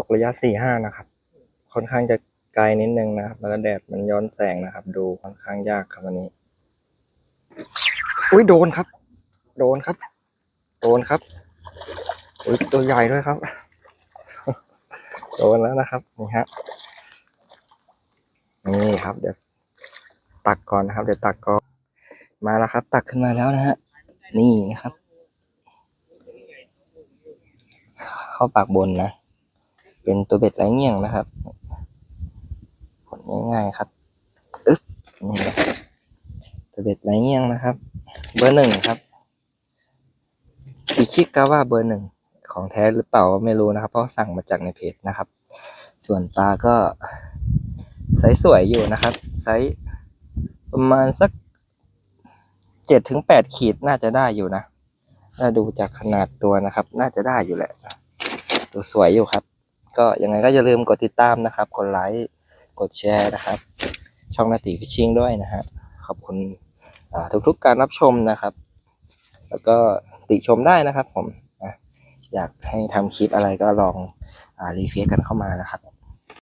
ตกระยะสี่ห้านะครับ ค่อนข้างจะไกลนิดนึงนะครับ แล้วก็แดดมันย้อนแสงนะครับ ดูค่อนข้างยากครับวันนี้ อุ้ยโดนครับ โดนครับ โดนครับ อุ้ยตัวใหญ่ด้วยครับ โดนแล้วนะครับ นี่ฮะ นี่ครับ เดี๋ยวตักก่อนนะครับ เดี๋ยวตักก่อน มาแล้วครับ ตักขึ้นมาแล้วนะฮะ นี่นะครับ เข้าปากบนนะ เป็นตัวเบ็ดไร้เงี้ยงนะครับ ผลง่ายๆครับอึ๊บนี่นะตัวเบ็ดไร้เงี้ยงนะครับ เบอร์หนึ่งครับอิชิกาว่าเบอร์หนึ่งของแท้หรือเปล่าไม่รู้นะครับ เพราะสั่งมาจากในเพจนะครับ ส่วนปลาก็ไซส์สวยอยู่นะครับ ไซส์ประมาณสักเจ็ดถึงแปดขีดน่าจะได้อยู่นะถ้าดูจากขนาดตัวนะครับ น่าจะได้อยู่แหละ ตัวสวยอยู่ครับ ก็ยังไงก็อย่าลืมกดติดตามนะครับ กดไลค์ กดแชร์นะครับ ช่องนาตีฟิชชิงด้วยนะฮะ ขอบคุณทุกๆการรับชมนะครับ แล้วก็ติชมได้นะครับผม อยากให้ทำคลิปอะไรก็ลองอรีเควสกันเข้ามานะครับ